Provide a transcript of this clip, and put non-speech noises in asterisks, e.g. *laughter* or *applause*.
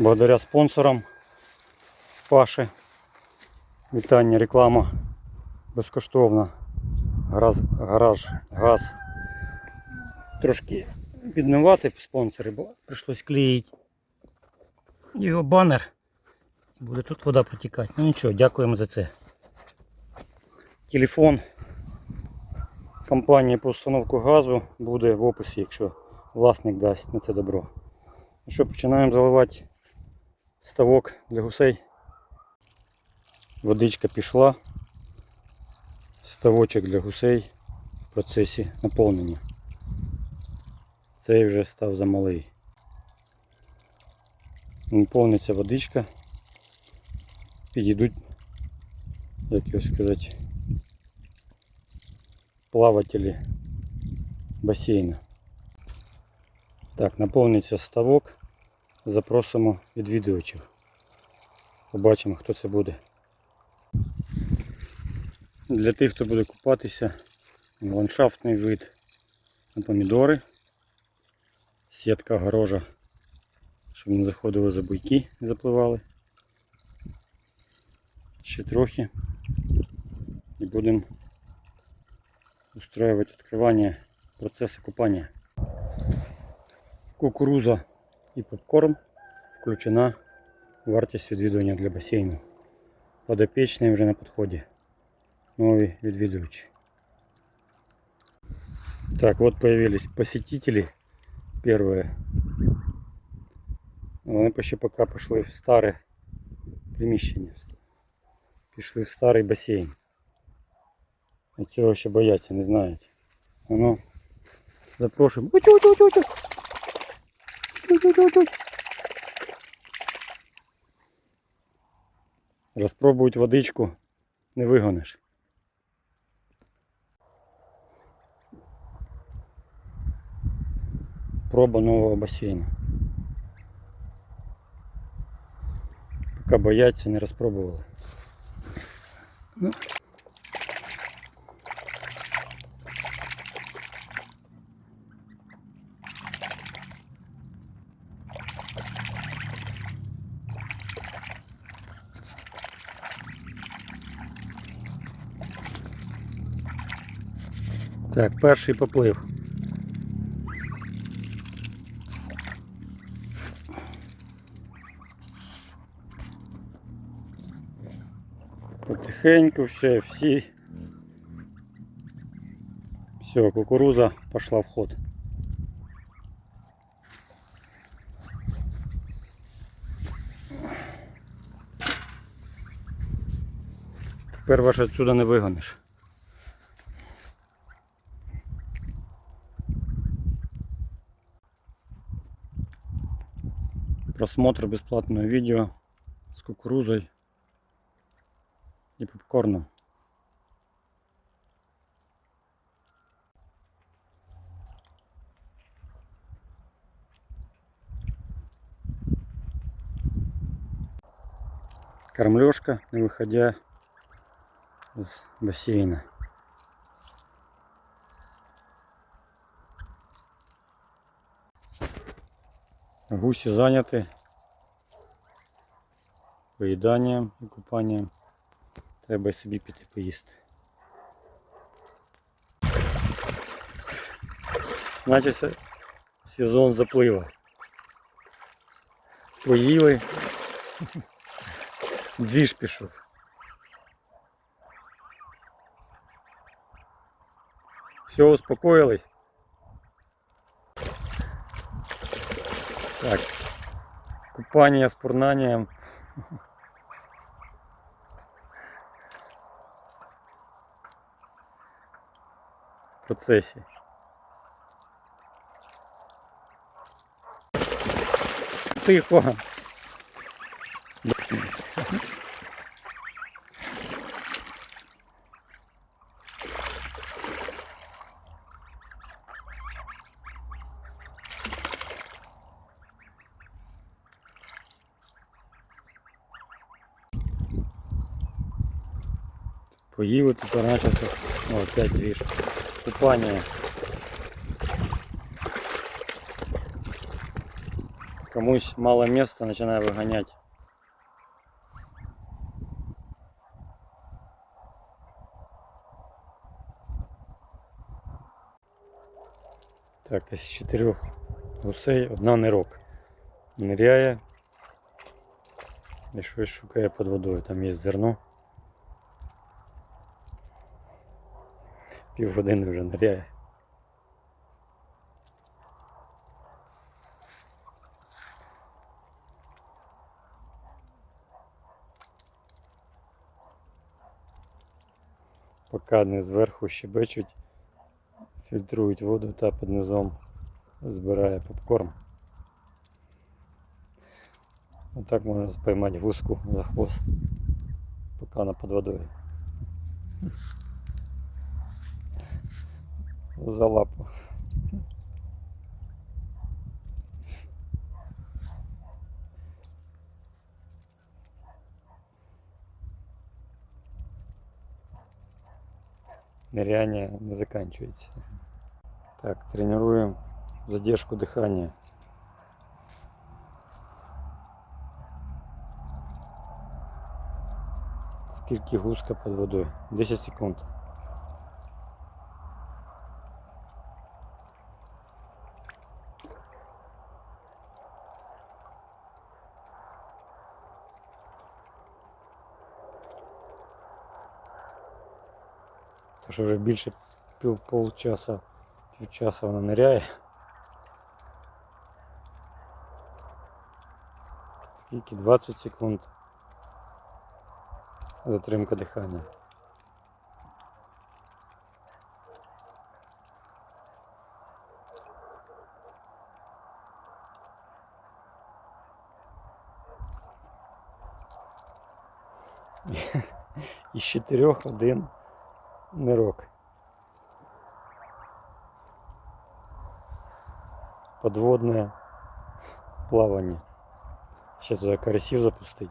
Благодаря спонсорам Паші. Вітання, реклама безкоштовна. Гараж, гараж, газ. Трошки підмивати спонсори, бо прийшлось клеїти його банер. Буде тут вода протікати. Ну нічого, дякуємо за це. Телефон компанії по установку газу буде в описі, якщо власник дасть на це добро. Ну що, починаємо заливати ставок для гусей. Водичка пішла. Ставочок для гусей в процесі наповнення. Цей вже став замалий. Наповниться водичка. Підійдуть, як його сказати, плавателі басейну. Так, наповниться ставок. Запросимо відвідувачів. Побачимо, хто це буде. Для тих, хто буде купатися, ландшафтний вид на помідори, сітка огорожа, щоб не заходили за буйки, не запливали. Ще трохи. І будемо устроювати відкривання процесу купання. Кукуруза і попкорн включена в вартість відвідування для басейну. Подопічний вже на підході. Нові відвідувачі. Так, вот появились посетители первые. Вони ще поки пішли в старе приміщення. Пішли в старий басейн. А цього ще бояться, не знають. Воно запрошуємо. Розпробують водичку, не вигониш. Проба нового басейну. Поки бояться, не розпробували. Ну. Так, перший поплив. Потихеньку все, всі. Все, кукуруза пошла в ход. Тепер ваш отсюда не вигониш. Просмотр бесплатного видео с кукурузой и попкорном. Кормлежка, не выходя с бассейна. Гуси заняты поїданням і купанням. Треба собі піти поїсти. Начався сезон заплива. Поїли. *laughs* Двіж пішов. Все, успокоились. Так. Купання з пурнанням. В процесі. Тихо. Поїли тепер начався. О, опять двіж. Купання. комусь мало места, начинаю выгонять. Так, із чотирьох гусей одна нирок. Ниряє. І щось шукає під водою. Там є зерно. Півгодини вже ниряє. Поки зверху щебечуть, фільтрують воду та під низом збирає попкорн. Отак можна спіймати гуску за хвост, поки вона під водою. За лапу. Ныряние не заканчивается. Так, тренируем задержку дыхания. Скільки гуска під водою? 10 секунд. То що вже більше пів полчаса, півчаса вона ниряє. Скільки? 20 секунд. Затримка дихання. Із чотирьох один нырок Подводное плавание. Сейчас туда карасів запустить.